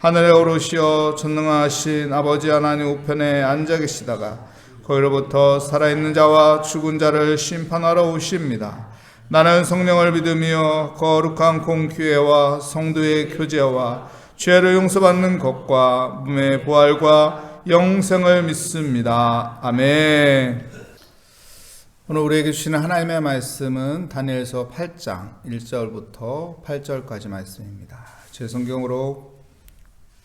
하늘에 오르시어 전능하신 아버지 하나님 우편에 앉아 계시다가 거기로부터 살아있는 자와 죽은 자를 심판하러 오십니다. 나는 성령을 믿으며 거룩한 공교회와 성도의 교제와 죄를 용서받는 것과 몸의 부활과 영생을 믿습니다. 아멘. 오늘 우리에게 주시는 하나님의 말씀은 다니엘서 8장 1절부터 8절까지 말씀입니다. 제 성경으로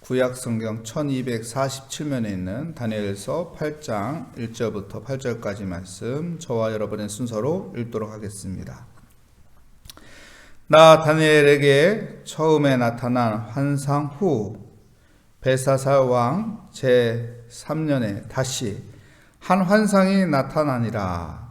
구약 성경 1247면에 있는 다니엘서 8장 1절부터 8절까지 말씀 저와 여러분의 순서로 읽도록 하겠습니다. 나 다니엘에게 처음에 나타난 환상 후 베사살 왕 제 3년에 다시 한 환상이 나타나니라.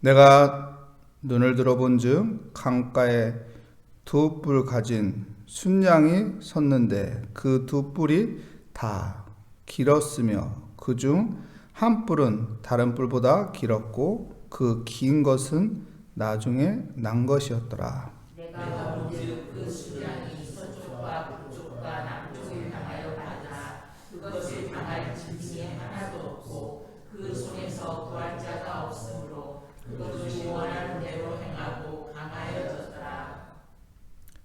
내가 눈을 들어본 즉 강가에 두 뿔 가진 순양이 섰는데 그 두 뿔이 다 길었으며 그 중 한 뿔은 다른 뿔보다 길었고 그 긴 것은 나중에 난 것이었더라. 내가 본즉 그 수량이 서쪽과 북쪽과 남쪽을 향하여 가나 그것을 당할 짐승이 하나도 없고 그 손에서 구할 자가 없으므로 그것이 원하는 대로 행하고 강하여졌더라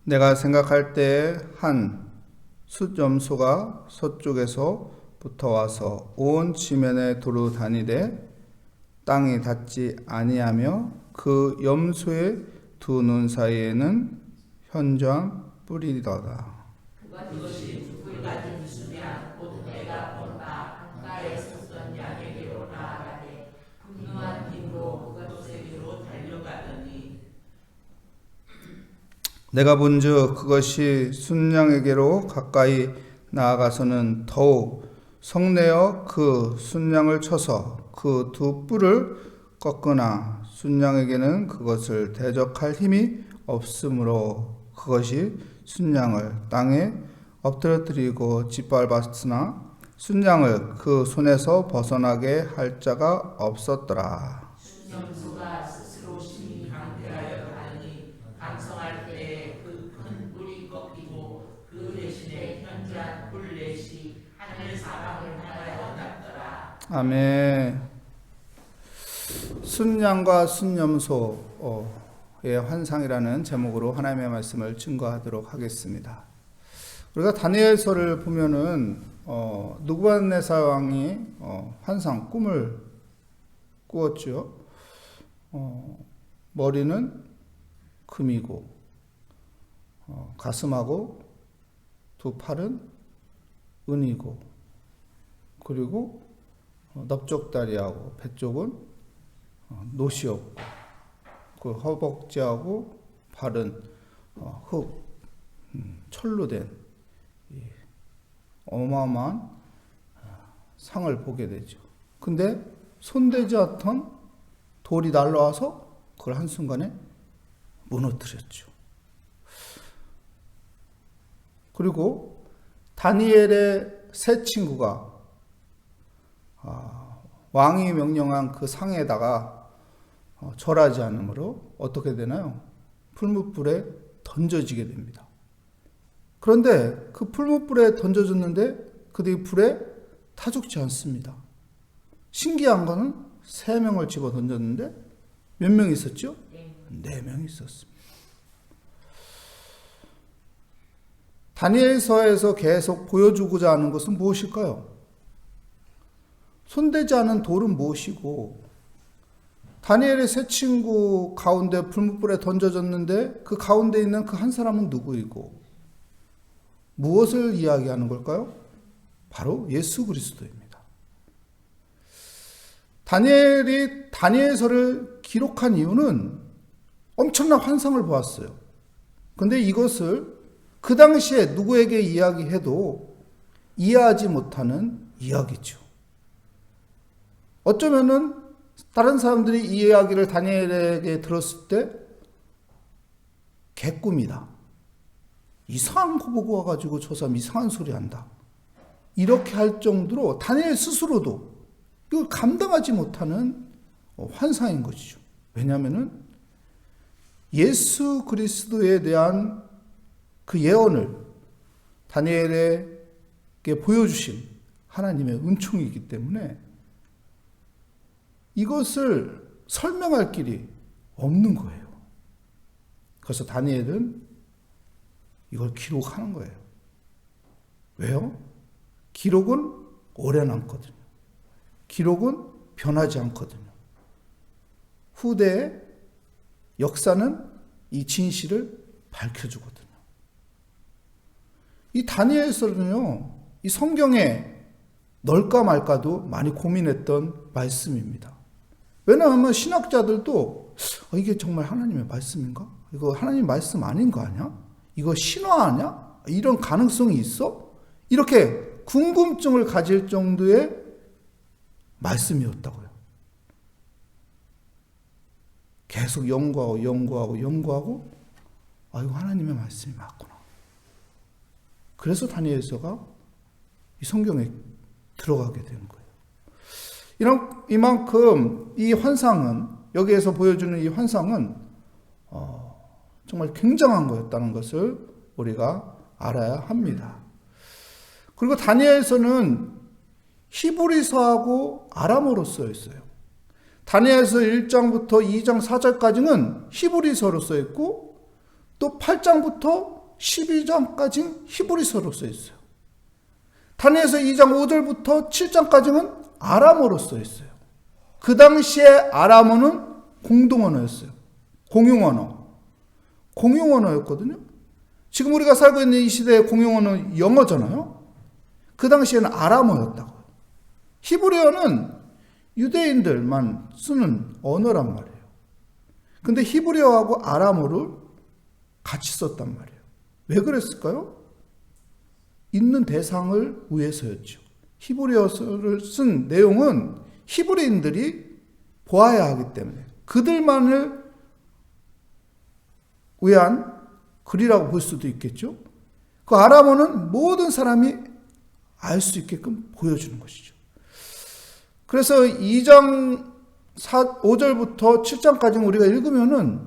내가 생각할 때한 숫염소가 서쪽에서 붙어와서 온 지면에 두루 다니되 땅이 닿지 아니하며 그 염소의 두 눈 사이에는 현저한 뿔이더라. 내가 본즉 그것이 순양에게로 가까이 나아가서는 더욱 성내어 그 순양을 쳐서 그 두 뿔을 꺾으나 순양에게는 그것을 대적할 힘이 없으므로 그것이 순양을 땅에 엎드려뜨리고 짓밟았으나 순양을 그 손에서 벗어나게 할 자가 없었더라. 염소가 스스로 심히 강대하여 가느니 강성할 때에 그 큰 뿔이 꺾이고 그 대신에 현저한 뿔렛이 하늘 사방을 향하여 났더라 아멘. 순양과 순염소의 환상이라는 제목으로 하나님의 말씀을 증거하도록 하겠습니다. 우리가 다니엘서를 보면은 어, 누구반네살 왕이 어, 환상 꿈을 꾸었죠. 어, 머리는 금이고 어, 가슴하고 두 팔은 은이고 그리고 어, 넓적다리하고 배 쪽은 어, 노시였고 그 허벅지하고 발은 어, 흙 음, 철로 된이 어마어마한 어, 상을 보게 되죠. 근데 손대지 않던 돌이 날라와서 그걸 한순간에 무너뜨렸죠. 그리고 다니엘의 세 친구가 아, 왕이 명령한 그 상에다가 어, 절하지 않으므로 어떻게 되나요? 풀무불에 던져지게 됩니다. 그런데 그 풀무불에 던져졌는데 그들이 불에 타 죽지 않습니다. 신기한 거는 세 명을 집어 던졌는데 몇 명 있었죠? 네 명 있었습니다. 다니엘서에서 계속 보여주고자 하는 것은 무엇일까요? 손대지 않은 돌은 무엇이고 다니엘의 세 친구 가운데 불무불에 던져졌는데 그 가운데 있는 그 한 사람은 누구이고 무엇을 이야기하는 걸까요? 바로 예수 그리스도입니다. 다니엘이 다니엘서를 기록한 이유는 엄청난 환상을 보았어요. 근데 이것을 그 당시에 누구에게 이야기해도 이해하지 못하는 이야기죠. 어쩌면은 다른 사람들이 이 이야기를 다니엘에게 들었을 때 개꿈이다. 이상한 거 보고 와가지고 저 사람 이상한 소리 한다. 이렇게 할 정도로 다니엘 스스로도 이걸 감당하지 못하는 어, 환상인 것이죠. 왜냐하면은 예수 그리스도에 대한 그 예언을 다니엘에게 보여주신 하나님의 은총이기 때문에 이것을 설명할 길이 없는 거예요. 그래서 다니엘은 이걸 기록하는 거예요. 왜요? 기록은 오래 남거든요. 기록은 변하지 않거든요. 후대의 역사는 이 진실을 밝혀주거든요. 이 다니엘서는요, 이 성경에 넣을까 말까도 많이 고민했던 말씀입니다. 왜냐하면 신학자들도 어, 이게 정말 하나님의 말씀인가? 이거 하나님 말씀 아닌 거 아니야? 이거 신화 아니야? 이런 가능성이 있어? 이렇게 궁금증을 가질 정도의 말씀이었다고요. 계속 연구하고 연구하고 연구하고 아 이거 하나님의 말씀이 맞구나. 그래서 다니엘서가 이 성경에 들어가게 되는 거예요. 이런 이만큼 이 환상은 여기에서 보여주는 이 환상은 어, 정말 굉장한 거였다는 것을 우리가 알아야 합니다. 그리고 다니엘서는 히브리서하고 아람어로 쓰여 있어요. 다니엘서 1장부터 2장 4절까지는 히브리서로 써 있고 또 8장부터 12장까지는 히브리서로 써 있어요. 다니엘서 2장 5절부터 7장까지는 아람어로 써 있어요. 그 당시에 아람어는 공동 언어였어요. 공용 언어. 공용 언어였거든요. 지금 우리가 살고 있는 이 시대의 공용 언어는 영어잖아요. 그 당시에는 아람어였다고요. 히브리어는 유대인들만 쓰는 언어란 말이에요. 근데 히브리어하고 아람어를 같이 썼단 말이에요. 왜 그랬을까요? 있는 대상을 위해서였죠. 히브리어를 쓴 내용은 히브리인들이 보아야 하기 때문에 그들만을 위한 글이라고 볼 수도 있겠죠. 그 아람어는 모든 사람이 알 수 있게끔 보여주는 것이죠. 그래서 2장 4, 5절부터 7장까지 우리가 읽으면은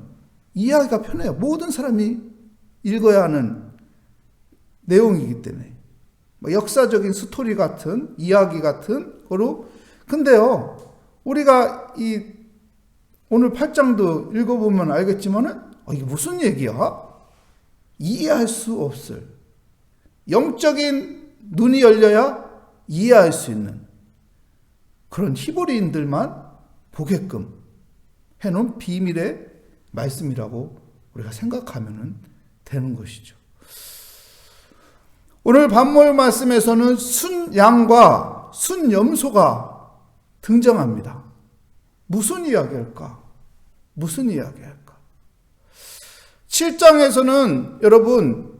이해하기가 편해요. 모든 사람이 읽어야 하는 내용이기 때문에. 뭐 역사적인 스토리 같은, 이야기 같은 거로. 근데요, 우리가 이 오늘 8장도 읽어보면 알겠지만은, 어, 이게 무슨 얘기야? 이해할 수 없을. 영적인 눈이 열려야 이해할 수 있는 그런 히브리인들만 보게끔 해놓은 비밀의 말씀이라고 우리가 생각하면 되는 것이죠. 오늘 반몰 말씀에서는 순양과 순염소가 등장합니다. 무슨 이야기일까? 무슨 이야기일까? 7장에서는 여러분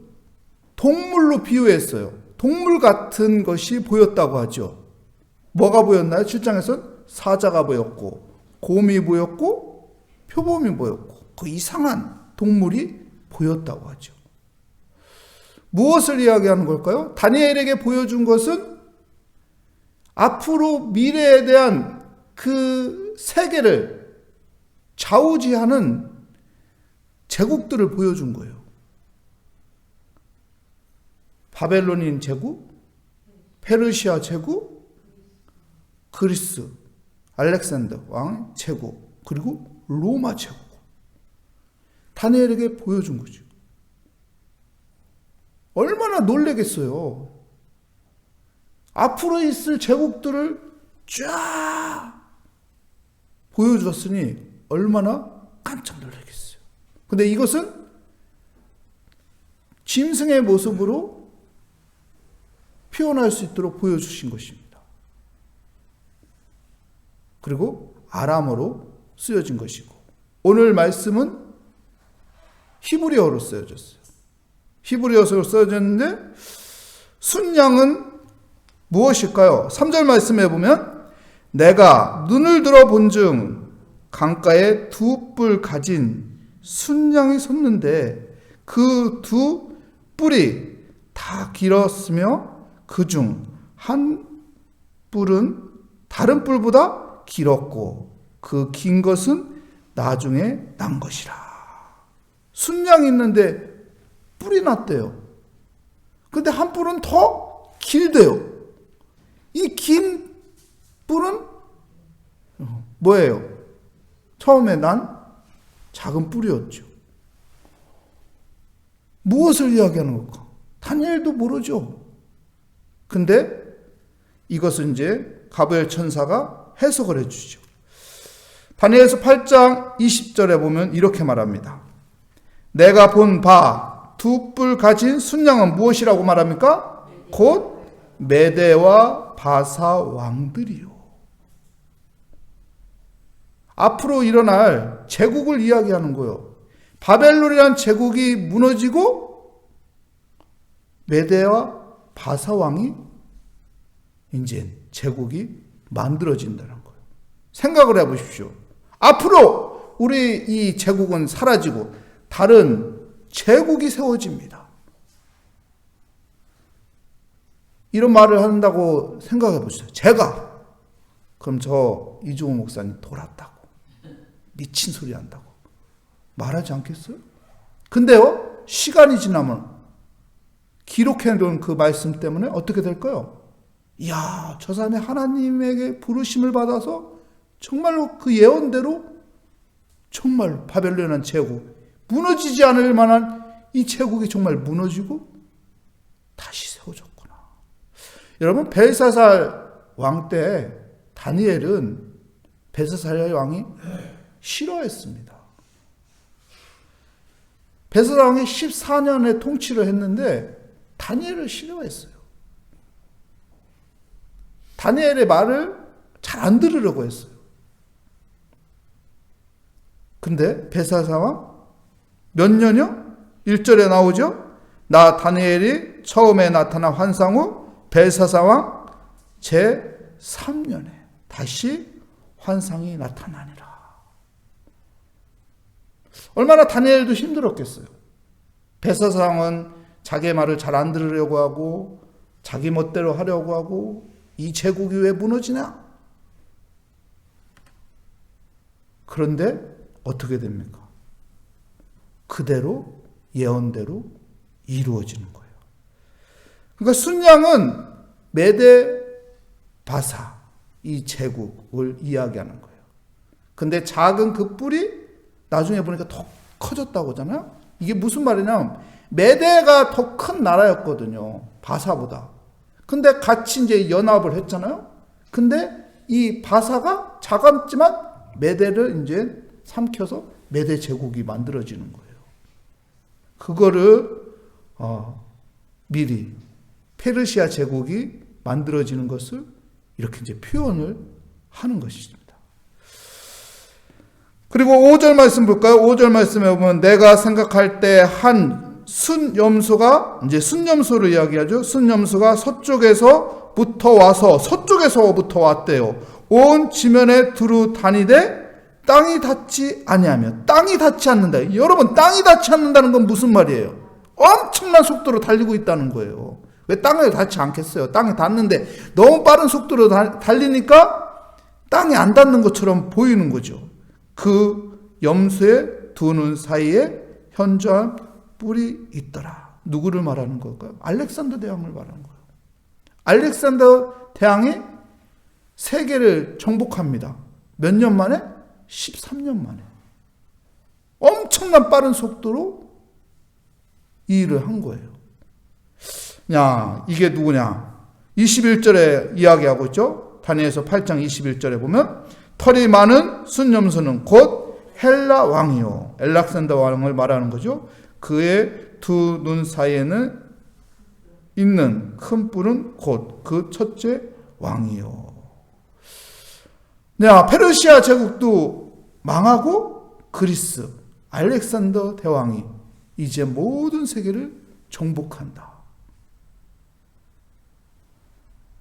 동물로 비유했어요. 동물 같은 것이 보였다고 하죠. 뭐가 보였나요? 7장에서는 사자가 보였고 곰이 보였고 표범이 보였고 그 이상한 동물이 보였다고 하죠. 무엇을 이야기하는 걸까요? 다니엘에게 보여준 것은 앞으로 미래에 대한 그 세계를 좌우지하는 제국들을 보여준 거예요. 바벨론인 제국, 페르시아 제국, 그리스, 알렉산더 왕 제국, 그리고 로마 제국. 다니엘에게 보여준 거죠. 얼마나 놀래겠어요. 앞으로 있을 제국들을 쫙 보여주었으니 얼마나 깜짝 놀라겠어요. 근데 이것은 짐승의 모습으로 표현할 수 있도록 보여주신 것입니다. 그리고 아람어로 쓰여진 것이고 오늘 말씀은 히브리어로 쓰여졌어요. 히브리어로 쓰여졌는데 순양은 무엇일까요? 3절 말씀해 보면 내가 눈을 들어 본즉 강가에 두 뿔 가진 순양이 섰는데 그 두 뿔이 다 길었으며 그 중 한 뿔은 다른 뿔보다 길었고 그 긴 것은 나중에 난 것이라. 순양이 있는데 뿔이 났대요. 근데 한 뿔은 더 길대요. 이 긴 뿔은 뭐예요? 처음에 난 작은 뿔이었죠. 무엇을 이야기하는 걸까? 다니엘도 모르죠. 근데 이것은 이제 가브엘 천사가 해석을 해주죠. 다니엘서 8장 20절에 보면 이렇게 말합니다. 내가 본 바 두 뿔 가진 순양은 무엇이라고 말합니까? 곧 메대와 바사 왕들이요. 앞으로 일어날 제국을 이야기하는 거예요. 바벨론이란 제국이 무너지고 메대와 바사 왕이 이제 제국이 만들어진다는 거예요. 생각을 해 보십시오. 앞으로 우리 이 제국은 사라지고 다른 제국이 세워집니다. 이런 말을 한다고 생각해 보세요. 제가 그럼 저 이종호 목사님 돌았다고 미친 소리 한다고 말하지 않겠어요? 근데요 시간이 지나면 기록해둔 그 말씀 때문에 어떻게 될까요? 이야 저 사람이 하나님에게 부르심을 받아서 정말로 그 예언대로 정말 바벨론한 제국 무너지지 않을 만한 이 제국이 정말 무너지고 다시 세워졌구나. 여러분 벨사살 왕 때 다니엘은 벨사살 왕이 싫어했습니다. 벨사살 왕이 14년의 통치를 했는데 다니엘을 싫어했어요. 다니엘의 말을 잘 안 들으려고 했어요. 근데 벨사살 왕 몇 년이요? 1절에 나오죠? 나 다니엘이 처음에 나타난 환상 후 벨사살 왕 제 3년에 다시 환상이 나타나니라. 얼마나 다니엘도 힘들었겠어요. 벨사살 왕은 자기의 말을 잘 안 들으려고 하고 자기 멋대로 하려고 하고 이 제국이 왜 무너지냐? 그런데 어떻게 됩니까? 그대로 예언대로 이루어지는 거예요. 그러니까 순양은 메데 바사 이 제국을 이야기하는 거예요. 근데 작은 그 뿔이 나중에 보니까 더 커졌다고 하잖아요. 이게 무슨 말이냐면 메데가 더 큰 나라였거든요. 바사보다. 근데 같이 이제 연합을 했잖아요. 근데 이 바사가 작았지만 메데를 이제 삼켜서 메데 제국이 만들어지는 거예요. 그거를 어, 미리 페르시아 제국이 만들어지는 것을 이렇게 이제 표현을 하는 것입니다. 그리고 5절 말씀 볼까요? 5절 말씀에 보면 내가 생각할 때 한 순염소가 이제 순염소를 이야기하죠. 순염소가 서쪽에서 부터 와서 서쪽에서부터 왔대요. 온 지면에 두루 다니되 땅이 닿지 아니하며 땅이 닿지 않는다. 여러분 땅이 닿지 않는다는 건 무슨 말이에요? 엄청난 속도로 달리고 있다는 거예요. 왜 땅에 닿지 않겠어요? 땅에 닿는데 너무 빠른 속도로 달리니까 땅에 안 닿는 것처럼 보이는 거죠. 그 염소의 두 눈 사이에 현저한 뿔이 있더라. 누구를 말하는 걸까요? 알렉산더 대왕을 말하는 거예요. 알렉산더 대왕이 세계를 정복합니다. 몇 년 만에? 13년 만에. 엄청난 빠른 속도로 이 일을 한 거예요. 야, 이게 누구냐? 21절에 이야기하고 있죠? 다니엘서 8장 21절에 보면 털이 많은 순념소는 곧 헬라 왕이요. 엘락산더 왕을 말하는 거죠. 그의 두 눈 사이에는 있는 큰 뿔은 곧 그 첫째 왕이요. 네, 페르시아 제국도 망하고 그리스 알렉산더 대왕이 이제 모든 세계를 정복한다.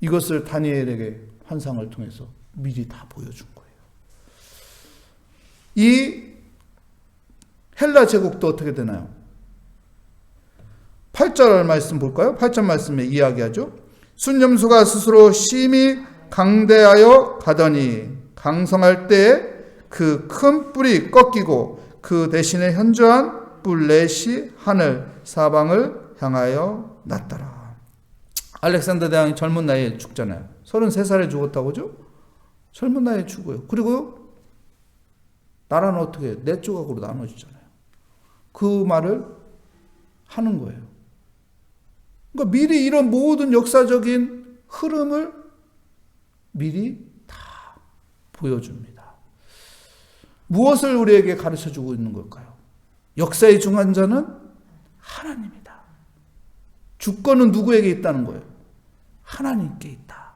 이것을 다니엘에게 환상을 통해서 미리 다 보여준 거예요. 이 헬라 제국도 어떻게 되나요? 8절 말씀 볼까요? 8절 말씀에 이야기하죠. 순념수가 스스로 심히 강대하여 가더니 강성할 때그큰 뿔이 꺾이고 그 대신에 현저한 뿔넷이 하늘 사방을 향하여 났더라. 알렉산더 대왕이 젊은 나이에 죽잖아요. 33살에 죽었다고 죠 젊은 나이에 죽어요. 그리고 나라는 어떻게? 네 조각으로 나눠지잖아요. 그 말을 하는 거예요. 그러니까 미리 이런 모든 역사적인 흐름을 미리 다 보여줍니다. 무엇을 우리에게 가르쳐 주고 있는 걸까요? 역사의 중환자는 하나님이다. 주권은 누구에게 있다는 거예요? 하나님께 있다.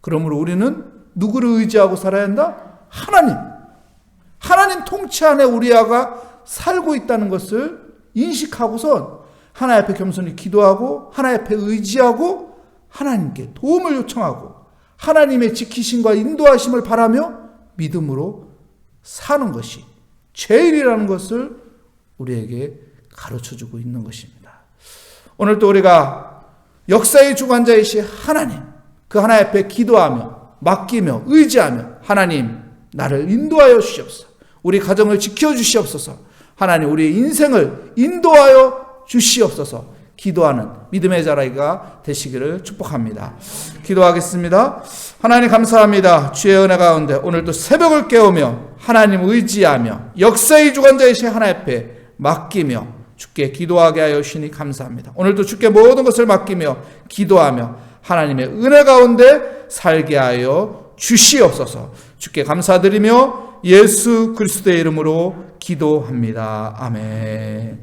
그러므로 우리는 누구를 의지하고 살아야 한다? 하나님. 하나님 통치 안에 우리 아가 살고 있다는 것을 인식하고선 하나님 앞에 겸손히 기도하고 하나님 앞에 의지하고 하나님께 도움을 요청하고 하나님의 지키심과 인도하심을 바라며 믿음으로 사는 것이 제일이라는 것을 우리에게 가르쳐 주고 있는 것입니다. 오늘 또 우리가 역사의 주관자이신 하나님, 그 하나님 앞에 기도하며 맡기며 의지하며 하나님 나를 인도하여 주시옵소서. 우리 가정을 지켜 주시옵소서. 하나님 우리의 인생을 인도하여 주시옵소서. 기도하는 믿음의 자라이가 되시기를 축복합니다. 기도하겠습니다. 하나님 감사합니다. 주의 은혜 가운데 오늘도 새벽을 깨우며 하나님 의지하며 역사의 주관자이신 하나님 앞에 맡기며 주께 기도하게 하여 주시니 감사합니다. 오늘도 주께 모든 것을 맡기며 기도하며 하나님의 은혜 가운데 살게 하여 주시옵소서. 주께 감사드리며 예수 그리스도의 이름으로 기도합니다. 아멘.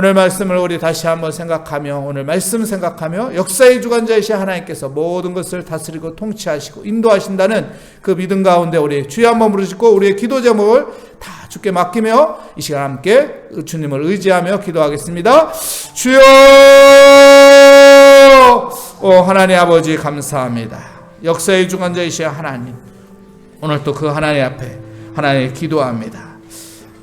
오늘 말씀을 우리 다시 한번 생각하며 오늘 말씀 생각하며 역사의 주관자이신 하나님께서 모든 것을 다스리고 통치하시고 인도하신다는 그 믿음 가운데 우리 주여 한번 부르짖고 우리의 기도 제목을 다 주께 맡기며 이 시간 함께 주님을 의지하며 기도하겠습니다. 주여 오 하나님 아버지 감사합니다. 역사의 주관자이신 하나님 오늘 또 그 하나님 앞에 하나님 기도합니다.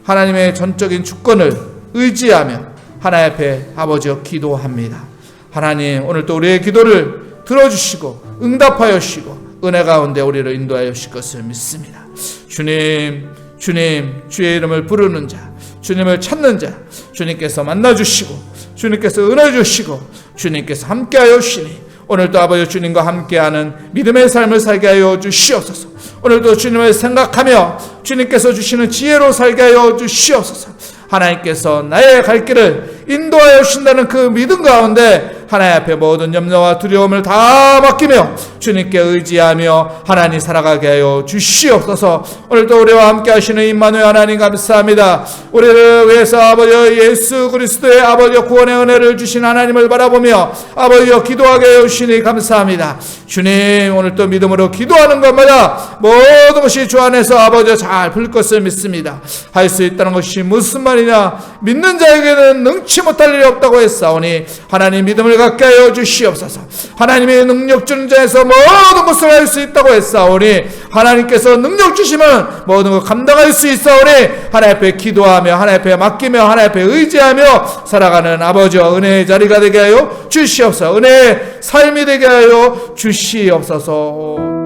하나님의 전적인 주권을 의지하며 하나님 앞에 아버지여 기도합니다. 하나님 오늘 또 우리의 기도를 들어주시고 응답하여 주시고 은혜 가운데 우리를 인도하여 주실 것을 믿습니다. 주님 주님 주의 이름을 부르는 자 주님을 찾는 자 주님께서 만나 주시고 주님께서 은혜 주시고 주님께서 함께하여 주시니 오늘도 아버지 주님과 함께하는 믿음의 삶을 살게 하여 주시옵소서. 오늘도 주님을 생각하며 주님께서 주시는 지혜로 살게 하여 주시옵소서. 하나님께서 나의 갈 길을 인도하여 주신다는 그 믿음 가운데 하나님 앞에 모든 염려와 두려움을 다 맡기며 주님께 의지하며 하나님 살아가게 하여 주시옵소서. 오늘도 우리와 함께 하시는 임마누엘 하나님 감사합니다. 우리를 위해서 아버지 예수 그리스도의 아버지 구원의 은혜를 주신 하나님을 바라보며 아버지여 기도하게 하여 주시니 감사합니다. 주님 오늘 또 믿음으로 기도하는 것마다 모든 것이 주 안에서 아버지 잘풀 것을 믿습니다. 할 수 있다는 것이 무슨 말이냐 믿는 자에게는 능치 못할 일이 없다고 했사오니 하나님 믿음을 갖게 하여 주시옵소서. 하나님의 능력 주는 자에서 모든 것을 할 수 있다고 했사오니 하나님께서 능력 주시면 모든 걸 감당할 수 있사오니 하나님 앞에 기도하며 하나님 앞에 맡기며 하나님 앞에 의지하며 살아가는 아버지와 은혜의 자리가 되게 하여 주시옵소서. 은혜의 삶이 되게 하여 주시옵소서.